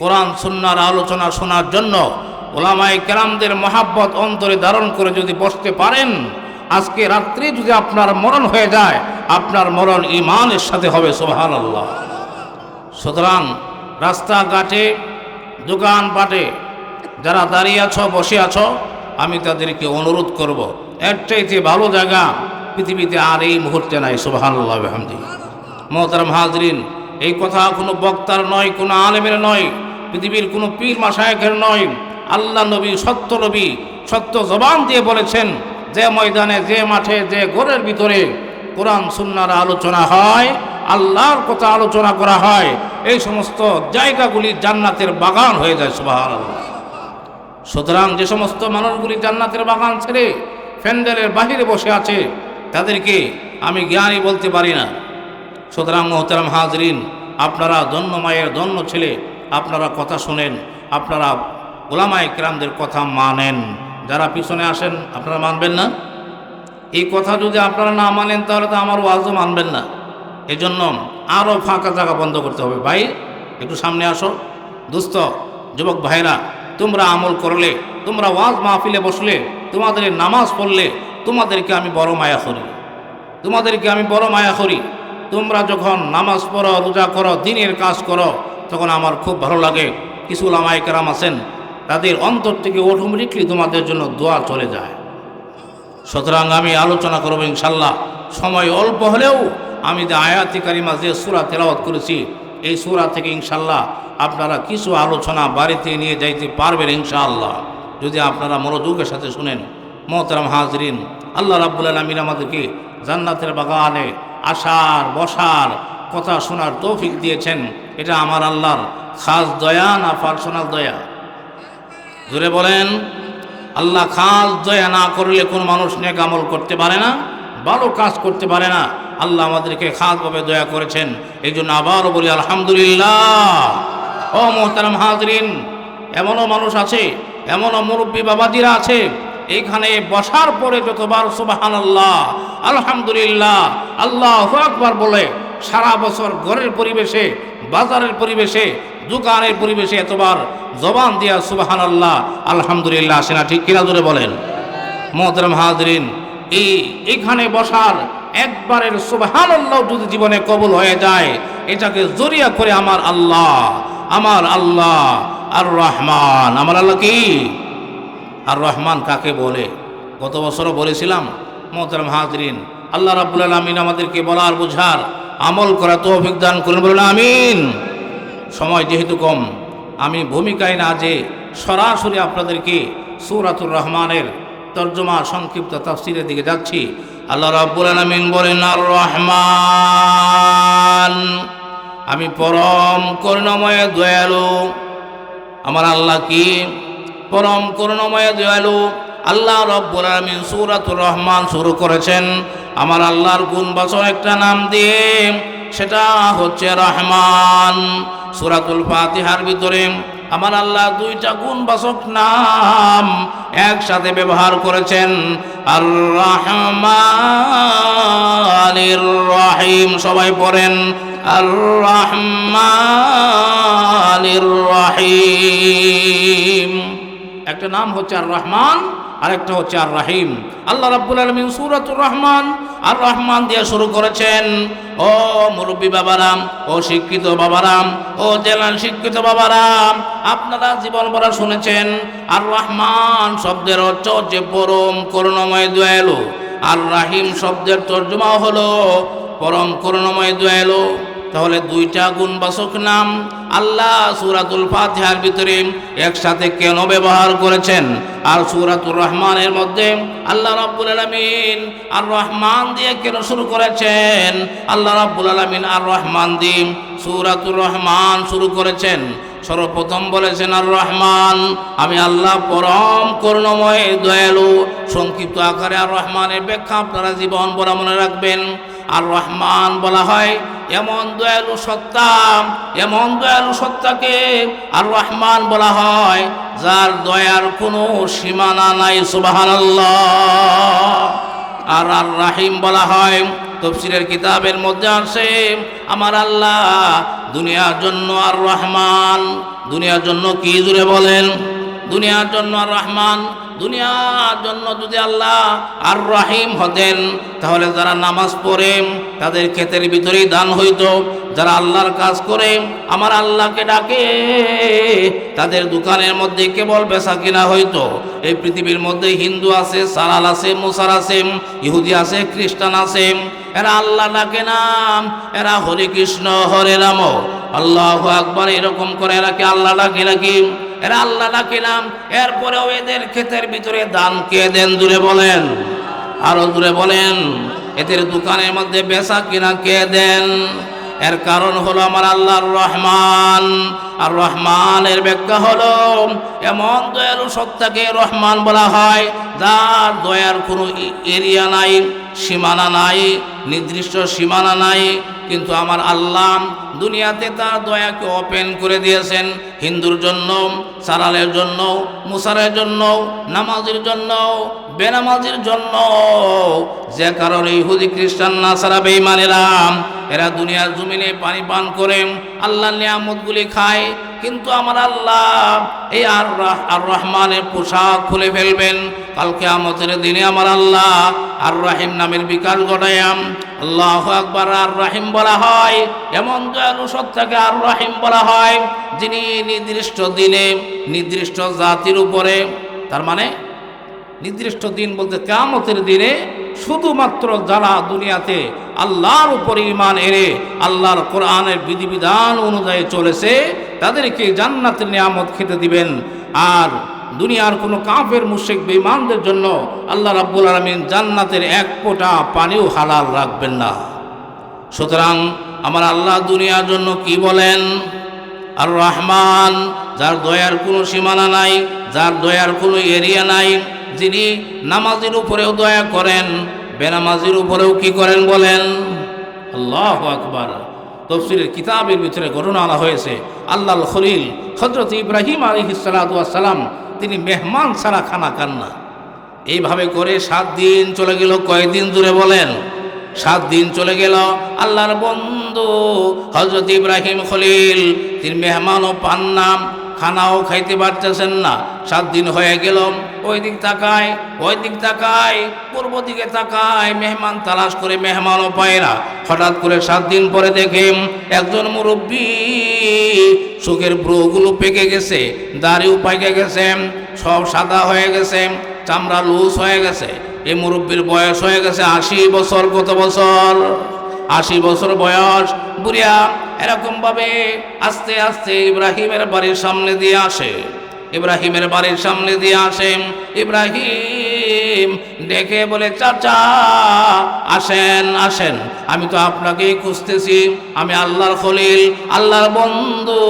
কোরআন, সুন্নার আলোচনা শোনার জন্য ওলামাই কেরামদের মহাব্বত অন্তরে ধারণ করে যদি বসতে পারেন, আজকে রাত্রি যদি আপনার মরণ হয়ে যায়, আপনার মরণ ইমানের সাথে হবে সোহান আল্লাহ সুতরাং রাস্তাঘাটে, দোকানপাটে যারা দাঁড়িয়ে আছো, বসে আছো, আমি তাদেরকে অনুরোধ করব, এর চাইতে ভালো জায়গা পৃথিবীতে আর এই মুহূর্তে নাই সুবাহান্লাহ হামদি মোহতারাম হাজরিন এই কথা কোনো বক্তার নয়, কোনো আলেমের নয়, পৃথিবীর কোনো পীর মাসায়কের নয়। আল্লাহ নবী, সত্য নবী, সত্য জবান দিয়ে বলেছেন, যে ময়দানে, যে মাঠে, যে ঘরের ভিতরে কোরআন, সুন্নার আলোচনা হয়, আল্লাহর কথা আলোচনা করা হয়, এই সমস্ত জায়গাগুলি জান্নাতের বাগান হয়ে যায় সুবাহ সুতরাং যে সমস্ত মানুষগুলি জান্নাতের বাগান ছেড়ে ফ্যান্ডেলের বাহিরে বসে আছে, তাদেরকে আমি জ্ঞানী বলতে পারি না। সুতরাং মোহতারাম হাজরিন, আপনারা ধন্য মায়ের ধন্য ছেলে, আপনারা কথা শোনেন, আপনারা গোলামায় ক্রামদের কথা মানেন। যারা পিছনে আসেন, আপনারা মানবেন না। এই কথা যদি আপনারা না মানেন, তাহলে তো আমার ওয়াজও মানবেন না। এই জন্য আরও ফাঁকা জায়গা বন্ধ করতে হবে। ভাই, একটু সামনে আসো। দুস্থ, যুবক ভাইরা, তোমরা আমল করলে, তোমরা ওয়াজ মাহফিলে বসলে, তোমাদের নামাজ পড়লে, তোমাদেরকে আমি বড় মায়া করি। তোমাদেরকে আমি বড় মায়া করি। তোমরা যখন নামাজ পড়ো, রোজা করো, দিনের কাজ করো, তখন আমার খুব ভালো লাগে। কিছু লামায় কেরাম আছেন, তাদের অন্তর থেকে অটোমেটিকলি তোমাদের জন্য দোয়া চলে যায়। সুতরাং আমি আলোচনা করব ইনশাল্লাহ সময় অল্প হলেও আমি যে আয়াতি কারিমা, যে সুরা তেলাওয়াত করেছি, এই সুরা থেকে ইনশাল্লাহ আপনারা কিছু আলোচনা বাড়িতে নিয়ে যাইতে পারবেন ইনশাআল্লাহ। যদি আপনারা মনোযোগের সাথে শুনেন, মোহতারাম হাজরিন, আল্লাহ রাব্বুল আলমিন আমাদেরকে জান্নাতের বাগানে আসার বসার কথা শোনার তৌফিক দিয়েছেন। এটা আমার আল্লাহর খাস দয়া না পার্সোনাল দয়া? জুড়ে বলেন, আল্লাহ খাস দয়া না করলে কোনো মানুষ নেক আমল করতে পারে না, ভালো কাজ করতে পারে না। আল্লাহ আমাদেরকে খাসভাবে দয়া করেছেন। এই জন্য আবারও বলি, আলহামদুলিল্লাহ। ও মোহতারাম হাজরিন, এমনও মানুষ আছে, এমনও মুরব্বী বাবাজিরা আছে এইখানে বসার পরে যতবার সুবাহান আল্লাহ আলহামদুলিল্লাহ, আল্লাহ আকবার বলে, সারা বছর ঘরের পরিবেশে, বাজারের পরিবেশে, দোকানের পরিবেশে এতবার জবান দিয়া সুবাহান আল্লাহ আলহামদুলিল্লাহ আসে না, ঠিক কিনা ধরে বলেন? মোহতরম হাজরিন, এই এখানে বসার একবারের সুবাহান আল্লাহ যদি জীবনে কবুল হয়ে যায়, এটাকে জরিয়া করে আমার আল্লাহ আমার আল্লাহ আর রহমান আমার আল্লাহ কি? আর রহমান কাকে বলে? গত বছরও বলেছিলাম, মোহতরম হাজরিন, আল্লাহ রাবুল আলমিন আমাদেরকে বলার, বোঝার, আমল করা তো অভিজ্ঞান করুন, বলুন আমিন। সময় যেহেতু কম, আমি ভূমিকায় না যে সরাসরি আপনাদেরকে সুরাতুর রহমানের তর্জমা, সংক্ষিপ্ত তাফসিরের দিকে যাচ্ছি। আল্লাহ রাব্বুল আলামিন বলেন, আর রহমান, আমি পরম করুণাময়, দয়ালু। আমার আল্লাহ কি পরম করুণাময় দয়ালু, আল্লাহ রব্বুল আলামিন সূরাতুর রহমান শুরু করেছেন। আমার আল্লাহর গুণবাচক একটা নাম দিয়ে, সেটা হচ্ছে রহমান। সূরাতুল ফাতিহার ভিতরে আমার আল্লাহ দুইটা গুণবাচক নাম একসাথে ব্যবহার করেছেন। আর রহমানির রহিম, সবাই পড়েন। আর রহমানির রহিম। একটা নাম হচ্ছে আর রহমান আর একটা হচ্ছে আর রাহিম আল্লাহ রাব্বুল আলমিন সুরাতুর রহমান আর রহমান দিয়ে শুরু করেছেন। ও মুরব্বী বাবারাম ও শিক্ষিত বাবারাম, ও জেলার শিক্ষিত বাবারাম, আপনারা জীবন ভরা শুনেছেন আর রহমান শব্দের অর্থ হচ্ছে পরম করুণাময় দয়ালু। আর রাহিম শব্দের তর্জমা হলো পরম করুণাময় দয়ালু। তাহলে দুইটা গুণবাচক নাম আল্লাহ সুরাতুল ফাতিহার ভিতরে একসাথে কেন ব্যবহার করেছেন? আর সুরাতুর রহমানের মধ্যে আল্লাহ রাব্বুল আলামিন আর রহমান দিয়ে কেন শুরু করেছেন? আল্লাহ রাব্বুল আলামিন আর রহমান দিয়ে সুরাতুর রহমান শুরু করেছেন। সর্বপ্রথম বলেছেন আর রহমান, আমি আল্লাহ পরম করুণময়, দয়ালু, সংক্ষিপ্ত আকারে আর রহমানের ব্যাখ্যা আপনারা জীবন বলা মনে রাখবেন। আর রহমান বলা হয় এমন দয়ালু সত্তা এমন দয়ালু সত্তাকে আর রহমান বলা হয়, যার দয়ার কোনো সীমানা নাই সুবাহান আর আর রাহিম বলা হয় তফসিরের কিতাবের মধ্যে আছে, আমার আল্লাহ দুনিয়ার জন্য আর রহমান, দুনিয়ার জন্য কি জুড়ে বলেন? দুনিয়ার জন্য আর রহমান দুনিয়ার জন্য যদি আল্লাহ আর রাহিম হতেন, তাহলে যারা নামাজ পড়ে, তাদের ক্ষেতের ভিতরেই দান হইতো। যারা আল্লাহর কাজ করে, আমার আল্লাহকে ডাকে, তাদের দোকানের মধ্যে কেবল বেচা কিনা হইতো। এই পৃথিবীর মধ্যে হিন্দু আছে সারাল আছে, মুসার আছে, ইহুদি আছে, খ্রিস্টান আছে। এরা আল্লাহ ডাকে না, এরা হরে কৃষ্ণ, হরে রাম। আল্লাহ আকবার, এরকম করে এরা কি আল্লাহ ডাকে নাকি? এরা আল্লাহ ডাকে না এরপরেও এদের ক্ষেতের ভিতরে দান কে দেন? দূরে বলেন। আরও দূরে বলেন। এদের দোকানের মধ্যে বেচা কিনা কে দেন? এর কারণ হলো আমার আল্লাহর রহমান। আর রহমানের ব্যাখ্যা হলো, এমন দয়ালু সত্তাকে রহমান বলা হয়, যার দয়ার কোনো এরিয়া নাই, সীমানা নাই, নির্দিষ্ট সীমানা নাই কিন্তু আমার আল্লাহ দুনিয়াতে তার দয়াকে ওপেন করে দিয়েছেন। হিন্দুর জন্য সারালের জন্য, মুসারের জন্য, নামাজের জন্য, বেনামাজির জন্য। যে কারণে ইহুদি, খ্রিস্টান না সারা বেইমানেরা এরা দুনিয়ার জমিনে পানি পান করে, আল্লাহর নিয়ামতগুলি খায়। কিন্তু আমার আল্লাহ এই আর আর রহমানের পোশাক খুলে ফেলবেন। কালকে আমাদের দিনে আমার আল্লাহ আর রাহিম নামের বিকাশ ঘটায়াম আল্লাহ আকবার, আর রাহিম বলা হয়, এমন দয়ালু সত্তাকে আর রাহিম বলা হয়, যিনি নির্দিষ্ট দিনে নির্দিষ্ট জাতির উপরে, তার মানে নির্দিষ্ট দিন বলতে কামতের দিনে শুধুমাত্র যারা দুনিয়াতে আল্লাহর উপরে ইমান এনে আল্লাহর কোরআনের বিধিবিধান অনুযায়ী চলেছে, তাদেরকে জান্নাতের নিয়ামত খেতে দিবেন। আর দুনিয়ার কোনো কাফের মুশেক বেঈমানদের জন্য আল্লাহ রাব্বুল আলমিন জান্নাতের এক ফোঁটা পানিও হালাল রাখবেন না। সুতরাং আমার আল্লাহ দুনিয়ার জন্য কি বলেন? আর রহমান যার দয়ার কোনো সীমানা নাই, যার দয়ার কোনো এরিয়া নাই যিনি নামাজের উপরেও দয়া করেন, বেনামাজির উপরেও কি করেন বলেন? আল্লাহ আকবার। তফসিলের কিতাবের ভিতরে ঘটনা আনা হয়েছে আল্লাহ খলিল হজরত ইব্রাহিম আলী সালাম, তিনি মেহমান ছাড়া খানা খান না। এইভাবে করে সাত দিন চলে গেল কয়েকদিন দূরে বলেন? সাত দিন চলে গেল, আল্লাহর বন্ধু হজরত ইব্রাহিম খলিল, তিনি মেহমানও পান না খানাও খাইতে পারতেছেন না। সাত দিন হয়ে গেল, ওই দিক তাকায়, ওই দিক তাকায়, পূর্ব দিকে তাকায়, মেহমান তালাশ করে মেহমানও পায় না। হঠাৎ করে সাত দিন পরে দেখে একজন মুরব্বী চোখের ব্রুগুলো পেকে গেছে, দাড়িও পাইকে গেছে, সব সাদা হয়ে গেছে, চামড়া লুজ হয়ে গেছে। এই মুরব্বীর বয়স হয়ে গেছে আশি বছর, কত বছর? আশি বছর বয়স। বুড়িয়া এরকম ভাবে আস্তে আস্তে ইব্রাহিমের বাড়ির সামনে দিয়ে আসে। ইব্রাহিমের বাড়ির সামনে দিয়ে আসে। ইব্রাহিম দেখে বলে, চাচা, আসেন আসেন। আমি তো আপনাকেই খুঁজতেছি। আমি আল্লাহর খলিল, আল্লাহর বন্ধু।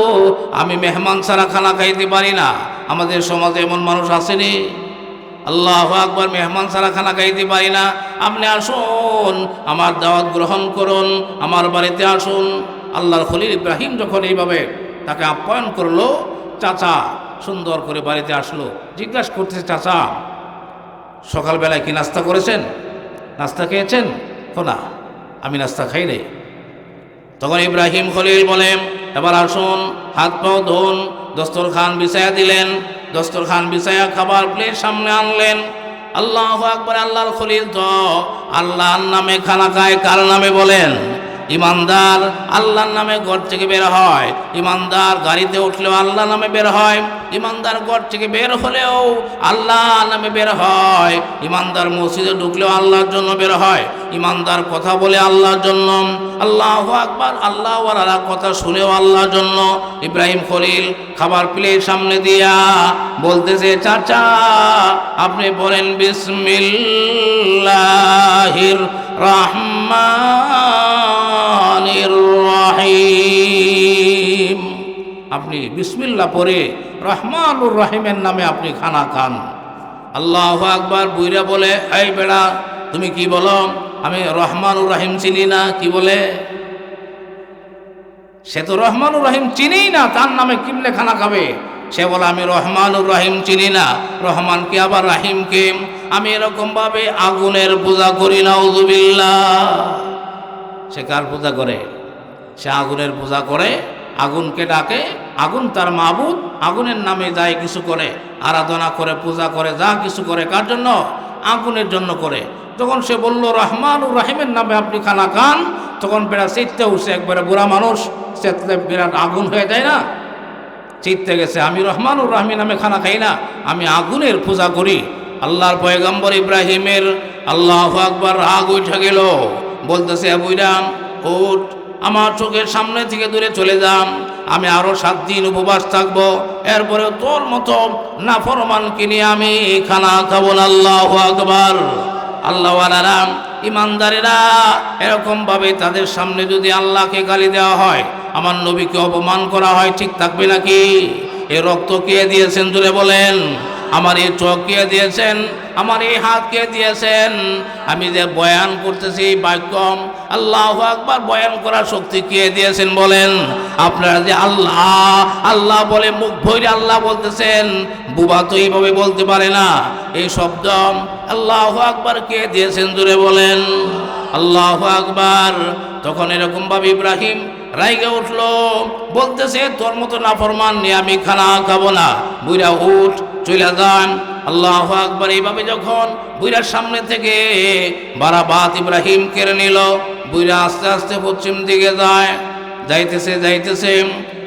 আমি মেহমান ছাড়া খানা খাইতে পারি না। আমাদের সমাজে এমন মানুষ আসেনি। আল্লাহ আকবার, মেহমান ছাড়া খানা খাইতে পারি না। আপনি আসুন, আমার দাওয়াত গ্রহণ করুন, আমার বাড়িতে আসুন। আল্লাহর খলিল ইব্রাহিম যখন এইভাবে তাকে আপ্যায়ন করল, চাচা সুন্দর করে বাড়িতে আসলো, জিজ্ঞাসা করতেছে, চাচা, সকালবেলায় কি নাস্তা করেছেন? নাস্তা খেয়েছেন? না, আমি নাস্তা খাই নাই। তখন ইব্রাহিম খলিল বলেন এবার আসুন, হাত পাও ধুন, দস্তরখান বিছায়া দিলেন দস্তর খান বিছায়া খাবার প্লেট সামনে আনলেন। আল্লাহ আকবর, আল্লাহর খলিল তো আল্লাহর নামে খানা খায়, কার নামে বলেন? ইমানদার আল্লাহর নামে ঘর থেকে বের হয়। ইমানদার গাড়িতে উঠলেও আল্লাহ নামে বের হয়। ইমানদার ঘর থেকে বের হলেও আল্লাহ নামে বের হয়। ইমানদার মসজিদে ঢুকলেও আল্লাহর জন্য বের হয়। ইমানদার কথা বলে আল্লাহর জন্য। আল্লাহ আকবার আল্লাহ ওয়ালার কথা শুনেও আল্লাহর জন্য। ইব্রাহিম খলিল খাবার প্লেট সামনে দিয়া বলতেছে, চাচা, আপনি বলেন বিসমিল্লাহির রহমানির রহিম। আপনি বিসমিল্লা পরে রহমানুর রহিমের নামে আপনি খানা খান। আল্লাহ আকবার বুইরা বলে, এই বেড়া, তুমি কি বলো? আমি রহমানুর রহিম চিনি না, কি বলে? সে তো রহমানুর রহিম চিনি না, তার নামে কিমলে খানা খাবে। সে বলে, আমি রহমানুর রহিম চিনি না রহমানকে আবার রাহিমকে আমি এরকমভাবে আগুনের পূজা করি না সে কার পূজা করে? সে আগুনের পূজা করে, আগুনকে ডাকে, আগুন তার মাবুদ, আগুনের নামে যায় কিছু করে, আরাধনা করে, পূজা করে, যা কিছু করে, কার জন্য? আগুনের জন্য করে। তখন সে বলল রহমান ও রাহিমের নামে আপনি খানা খান। তখন বেড়া চিত্তে উঠছে, একবারে বুড়া মানুষ চেতলে বিরাট আগুন হয়ে যায় না। চিত্তে গেছে, আমি রহমান ও রাহমি নামে খানা খাই না, আমি আগুনের পূজা করি। আল্লাহর পয়গম্বর ইব্রাহিমের আল্লাহ আকবার রাগ উঠে গেল। বলতেছে বুইরাম ওঠ আমার চোখের সামনে থেকে দূরে চলে যাম। আমি আরও সাত দিন উপবাস থাকব। এরপরে তোর মতো না ফরমানকে নিয়ে আমি খানা খাব আল্লাহ আকবার। আল্লাহওয়ালারা, ইমানদারেরা, এরকম ভাবে তাদের সামনে যদি আল্লাহকে গালি দেওয়া হয়, আমার নবীকে অপমান করা হয়, ঠিক থাকবে নাকি? এ রক্ত কে দিয়েছেন? জুড়ে বলেন। আমার এই চোখ কে দিয়েছেন? আমার এই হাত কে দিয়েছেন? আমি যে বয়ান করতেছি বাক্য আল্লাহ আকবার বয়ান করার শক্তি কে দিয়েছেন বলেন? আপনারা যে আল্লাহ আল্লাহ বলে মুখ ভৈরে আল্লাহ বলতেছেন, বুবা তো এইভাবে বলতে পারে না। এই শব্দ আল্লাহ আকবার কে দিয়েছেন জুড়ে বলেন? আল্লাহ আকবার। তখন এরকম ভাবে ইব্রাহিম রাইগে উঠল, বলতেছে, তোর মতো না ফরমান নিয়ে আমি খানা খাব না। বুইরা উঠ চলে যান। আল্লাহ আকবার এইভাবে যখন বুইরার সামনে থেকে বারাবাত ইব্রাহিম কেড়ে নিল, বুইরা আস্তে আস্তে পশ্চিম দিকে যায়। যাইতেছে যাইতেছে।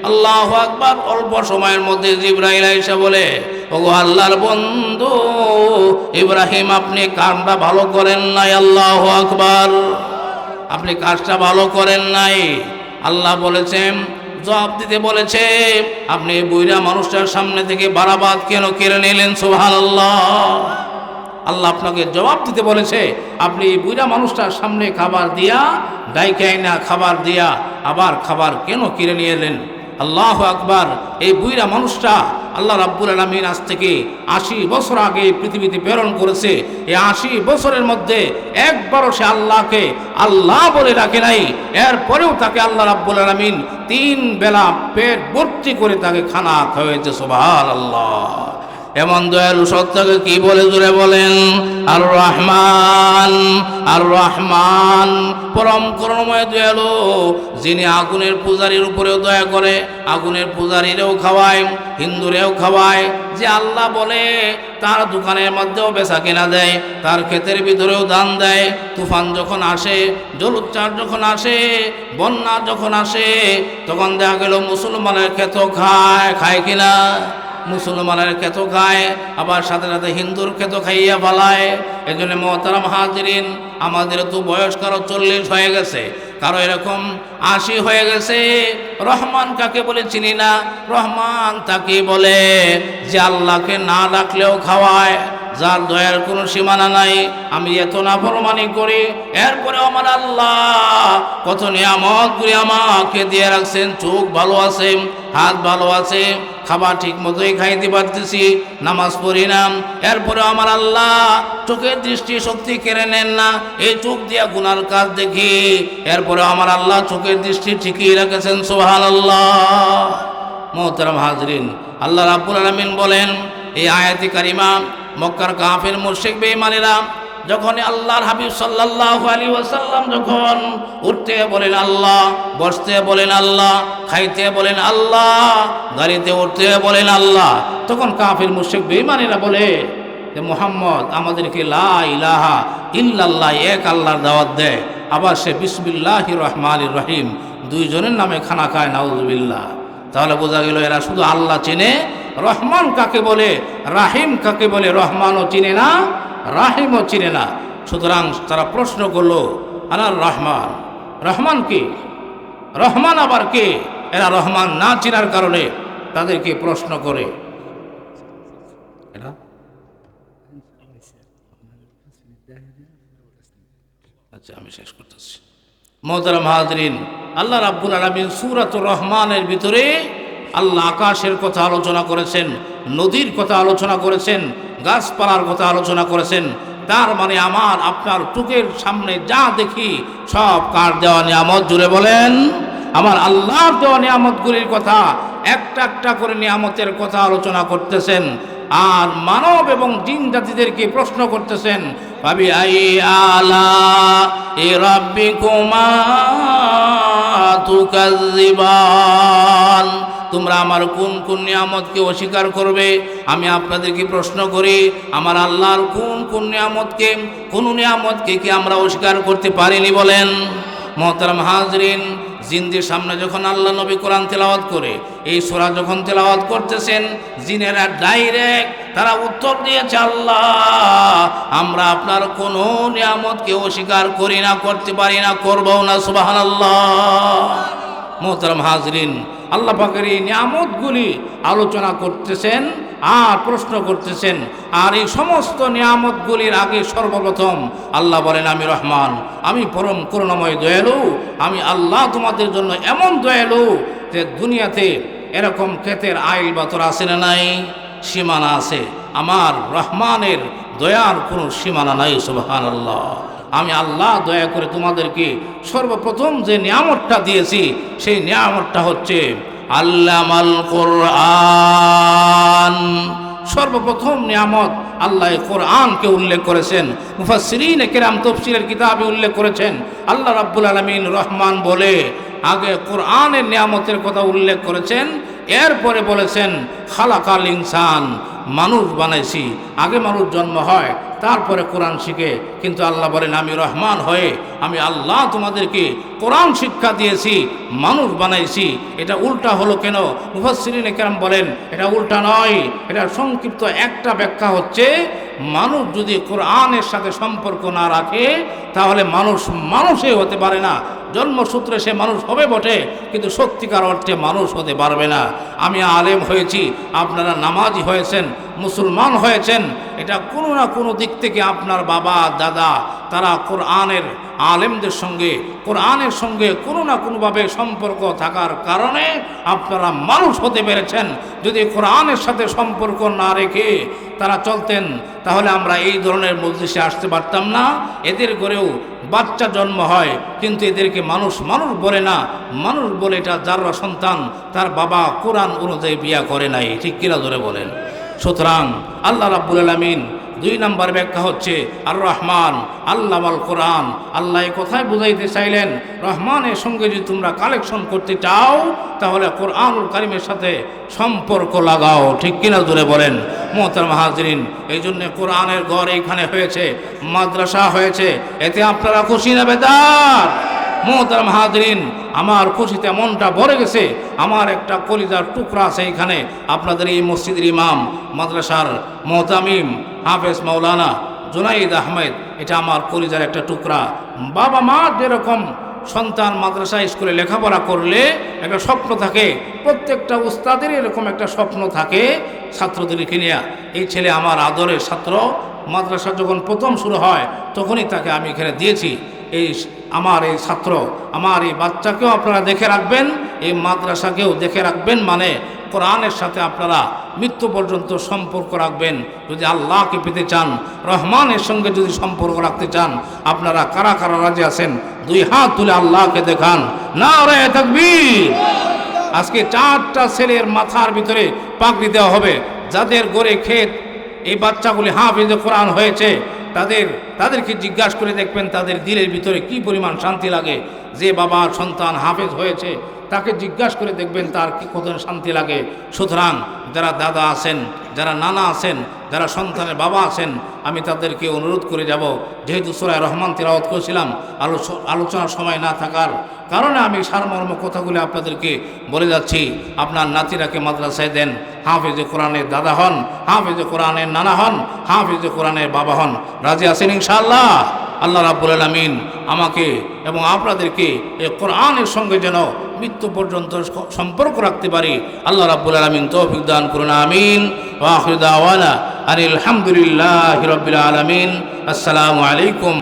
আল্লাহ আকবার অল্প সময়ের মধ্যে জিব্রাহিল আইসা বলে, ওগো আল্লাহর বন্ধু, ইব্রাহিম, আপনি কামটা ভালো করেন নাই, আল্লাহ আকবার। আপনি কাজটা ভালো করেন নাই। আল্লাহ বলেছেন, জবাব দিতে বলেছে, আপনি বুইরা মানুষটার সামনে থেকে বারাবাদ কেন কেড়ে নিলেন? সোহান আল্লাহ আল্লাহ আপনাকে জবাব দিতে বলেছে, আপনি বুইরা মানুষটার সামনে খাবার দিয়া ডাইকাই না খাবার দিয়া, আবার খাবার কেন কিনে নিয়ে এলেন আল্লাহ আকবার, এই বুইরা মানুষটা আল্লাহ রাব্বুল আলমীর আজ থেকে আশি বছর আগে পৃথিবীতে প্রেরণ করেছে। এই আশি বছরের মধ্যে একবারও সে আল্লাহকে আল্লাহ বলে রাখে নাই। এরপরেও তাকে আল্লাহ রাব্বুল আলমিন তিন বেলা পেট ভর্তি করে তাকে খানা খাওয়াইছে সোভাল আল্লাহ এমন দয়ালু সত্তাকে কি বলে জুড়ে বলেন? আর রহমান আর রহমান পরম করুণময় দয়ালু, যিনি আগুনের পূজারীর উপরেও দয়া করে, আগুনের পূজারীরেও খাওয়ায়, হিন্দুরেও খাওয়ায়। যে আল্লাহ বলে, তার দোকানের মধ্যেও বেচা কেনা দেয়, তার ক্ষেতের ভিতরেও দান দেয়। তুফান যখন আসে জলোচ্চার যখন আসে, বন্যা যখন আসে, তখন দেখা গেল মুসলমানের ক্ষেত খায় খায় কিনা? মুসলমানের ক্ষেত খায়, আবার সাথে সাথে হিন্দুর ক্ষেত খাইয়া ফেলায়। এই জন্য মহতারাম হাজরিন, আমাদের তো বয়স কারও চল্লিশ হয়ে গেছে, কারও এরকম আশি হয়ে গেছে। রহমান কাকে বলে চিনি না? রহমান তাকে বলে যে আল্লাহকে না ডাকলেও খাওয়ায়, যার দয়ার কোনো সীমানা নাই। আমি এত না ফরমানি করি এরপরে আমার আল্লাহ কত নিয়ামত করে আমাকে দিয়ে রাখছেন, চোখ ভালো আছে, হাত ভালো আছে। খাবার ঠিক মতোই খাইতে পারতেছি, নামাজ পড়ি নাম। এরপরে আমার আল্লাহ চোখের দৃষ্টি শক্তি কেড়ে নেন না, এই চোখ দিয়া গুনার কাজ দেখি। এরপরে আমার আল্লাহ চোখের দৃষ্টি ঠিকই রেখেছেন সোহান আল্লাহ মোহতারাম হাজরিন, আল্লাহ রাব্বুল আলমিন বলেন, এই আয়াতি কারিমা, মক্কার কাফের মুর্শিক বেঈমানেরা যখন আল্লাহর হাবিব সাল্লাল্লাহু আলাইহি ওয়াসাল্লাম যখন উঠতে বলেন আল্লাহ, বসতে বলেন আল্লাহ, খাইতে বলেন আল্লাহ, গাড়িতে উঠতে বলেন আল্লাহ, তখন কাফের মুর্শিক বেঈমানেরা বলে যে মোহাম্মদ, আমাদেরকে লা ইলাহা ইল্লাল্লাহ, এক আল্লাহর দাওয়াত দেয় আবার সে বিসমিল্লাহ রহমান রহিম, দুইজনের নামে খানা খায় নাউজুবিল্লাহ তাহলে বোঝা গেল এরা শুধু আল্লাহ চেনে, রহমান কাকে বলে, রাহিম কাকে বলে, রহমানও চিনে না রাহিমও চিনে না। সুতরাং তারা প্রশ্ন করল আনার রহমান? রহমান কে? রহমান আবার কে? এরা রহমান না চেনার কারণে তাদেরকে প্রশ্ন করে। আচ্ছা আমি শেষ করতেছি। মহতারা আল্লাহ রাব্বুল আলমিন সুরাত রহমানের ভিতরে আল্লাহ আকাশের কথা আলোচনা করেছেন, নদীর কথা আলোচনা করেছেন, গাছপালার কথা আলোচনা করেছেন। তার মানে আমার, আপনার চোখের সামনে যা দেখি, সব কার দেওয়া নিয়ামত? জুড়ে বলেন। আমার আল্লাহর দেওয়া নিয়ামতগুলির কথা, একটা একটা করে নিয়ামতের কথা আলোচনা করতেছেন। আর মানব এবং জিন জাতিদেরকে প্রশ্ন করতেছেন ভাবি আই আলা এ রব্বি তুকাজিবান তোমরা আমার কোন কোন নিয়ামতকে অস্বীকার করবে? আমি আপনাদেরকে প্রশ্ন করি, আমার আল্লাহর কোন কোন নিয়ামতকে কোন নিয়ামতকে কি আমরা অস্বীকার করতে পারিনি বলেন? মোহতারাম হাজরিন, জিনদের সামনে যখন আল্লাহ নবী কোরআন তেলাওয়াত করে, এই সোরা যখন তেলাওয়াত করতেছেন, জিনেরা ডাইরেক্ট তারা উত্তর দিয়েছে, আল্লাহ, আমরা আপনার কোনো নিয়ামতকে অস্বীকার করি না, করতে পারি না করব না সুবাহান আল্লাহ মোহতারাম হাজরিন, আল্লাহ পাকের এই নিয়ামতগুলি আলোচনা করতেছেন আর প্রশ্ন করতেছেন, আর এই সমস্ত নিয়ামতগুলির আগে সর্বপ্রথম আল্লাহ বলেন, আমি রহমান, আমি পরম করুণাময় দয়ালু, আমি আল্লাহ তোমাদের জন্য এমন দয়ালু যে দুনিয়াতে এরকম ক্ষেতের আইল বাতর আছে না নাই, সীমানা আছে। আমার রহমানের দয়ার কোনো সীমানা নাই সুবাহান আল্লাহ আমি আল্লাহ দয়া করে তোমাদেরকে সর্বপ্রথম যে নিয়ামতটা দিয়েছি, সেই নিয়ামতটা হচ্ছে আল্লামাল কোরআন। সর্বপ্রথম নিয়ামত আল্লাহ কোরআনকে উল্লেখ করেছেন মুফাসরিন কেরাম তফসিলের কিতাবে উল্লেখ করেছেন। আল্লাহ রাব্বুল আলমিন রহমান বলে, আগে কোরআনের নিয়ামতের কথা উল্লেখ করেছেন এরপরে বলেছেন, খালাকাল ইনসান, মানুষ বানাইছি, আগে মানুষ জন্ম হয়, তারপরে কোরআন শিখে। কিন্তু আল্লাহ বলেন, আমি রহমান হয়ে, আমি আল্লাহ তোমাদেরকে কোরআন শিক্ষা দিয়েছি, মানুষ বানাইছি। এটা উল্টা হলো কেন? মুফাসরিন কেরাম বলেন, এটা উল্টা নয়, এটা সংক্ষিপ্ত একটা ব্যাখ্যা হচ্ছে, মানুষ যদি কোরআনের সাথে সম্পর্ক না রাখে, তাহলে মানুষ মানুষই হতে পারে না। জন্মসূত্রে সে মানুষ হবে বটে, কিন্তু সত্যিকার অর্থে মানুষ হতে পারবে না। আমি আলেম হয়েছি, আপনারা নামাজি হয়েছেন, মুসলমান হয়েছেন, এটা কোনো না কোনো দিক থেকে আপনার বাবা, দাদা, তারা কোরআনের আলেমদের সঙ্গে, কোরআনের সঙ্গে কোনো না কোনোভাবে সম্পর্ক থাকার কারণে আপনারা মানুষ হতে পেরেছেন। যদি কোরআনের সাথে সম্পর্ক না রেখে তারা চলতেন, তাহলে আমরা এই ধরনের মজলিসে আসতে পারতাম না। এদের করেও বাচ্চা জন্ম হয়, কিন্তু এদেরকে মানুষ মানুষ বলে না, মানুষ বলে এটা যার সন্তান, তার বাবা কোরআন অনুযায়ী বিয়া করে নাই। ঠিক কিনা ধরে বলেন? সুতরাং আল্লাহ রাব্বুল আলমিন দুই নম্বর ব্যাখ্যা হচ্ছে আর রহমান আল্লাহ আল কোরআন। আল্লাহ এ কথাই বুঝাইতে চাইলেন, রহমানের সঙ্গে যদি তোমরা কালেকশন করতে চাও, তাহলে কোরআনুল কারিমের সাথে সম্পর্ক লাগাও। ঠিক কিনা দূরে বলেন? মোহতার মাহাজরিন এই জন্য কোরআনের গড় এইখানে হয়েছে, মাদ্রাসা হয়েছে, এতে আপনারা খুশি না, বেদার? মোহতার মাহাজরিন আমার খুশিতে মনটা ভরে গেছে। আমার একটা কলিজার টুকরা আছে এখানে। আপনাদের এই মসজিদের ইমাম, মাদ্রাসার মোহতামিম, হাফেজ মৌলানা জুনাইদ আহমেদ, এটা আমার কলিজার একটা টুকরা। বাবা মা যেরকম সন্তান মাদ্রাসা স্কুলে লেখাপড়া করলে একটা স্বপ্ন থাকে, প্রত্যেকটা উস্তাদের এরকম একটা স্বপ্ন থাকে ছাত্রদেরকে নিয়ে এই ছেলে আমার আদরের ছাত্র। মাদ্রাসা যখন প্রথম শুরু হয়, তখনই তাকে আমি এখানে দিয়েছি। এই আমার এই ছাত্র, আমার এই বাচ্চাকেও আপনারা দেখে রাখবেন, এই মাদ্রাসাকেও দেখে রাখবেন মানে কোরআনের সাথে আপনারা মৃত্যু পর্যন্ত সম্পর্ক রাখবেন। যদি আল্লাহকে পেতে চান, রহমানের সঙ্গে যদি সম্পর্ক রাখতে চান, আপনারা কারা কারা রাজি আছেন? দুই হাত তুলে আল্লাহকে দেখান। না রে থাকবীর আজকে চারটা ছেলের মাথার ভিতরে পাগড়ি দেওয়া হবে। যাদের গড়ে ক্ষেত এই বাচ্চাগুলি হাফিজে কোরআন হয়েছে তাদের, তাদেরকে জিজ্ঞাসা করে দেখবেন তাদের দিলের ভিতরে কি পরিমাণ শান্তি লাগে। যে বাবা সন্তান হাফেজ হয়েছে, তাকে জিজ্ঞাসা করে দেখবেন তার কি কত শান্তি লাগে। সুতরাং যারা দাদা আছেন যারা নানা আছেন, যারা সন্তানের বাবা আছেন, আমি তাদেরকে অনুরোধ করে যাব। যেহেতু সুরায় রহমান তেরাওয়াত করেছিলাম, আলোচ- আলোচনার সময় না থাকার কারণে আমি সারমর্ম কথাগুলি আপনাদেরকে বলে যাচ্ছি। আপনার নাতিরাকে মাদ্রাসায় দেন, হাফেজে কোরআনের দাদা হন, হাফেজে কোরআনের নানা হন, হাফেজে কোরআনের বাবা হন। রাজি আছেন ইনশাআল্লাহ? আল্লাহ রাবুল আলমিন আমাকে এবং আপনাদেরকে এই কোরআনের সঙ্গে যেন মৃত্যু পর্যন্ত সম্পর্ক রাখতে পারি। আল্লাহ রাবুল আলমিন তৌফিক দান করুন, আমিন। ওয়াখির দাওয়ানা আনিল হামদুলিল্লাহ রবিল আলমিন। আসসালামু আলাইকুম।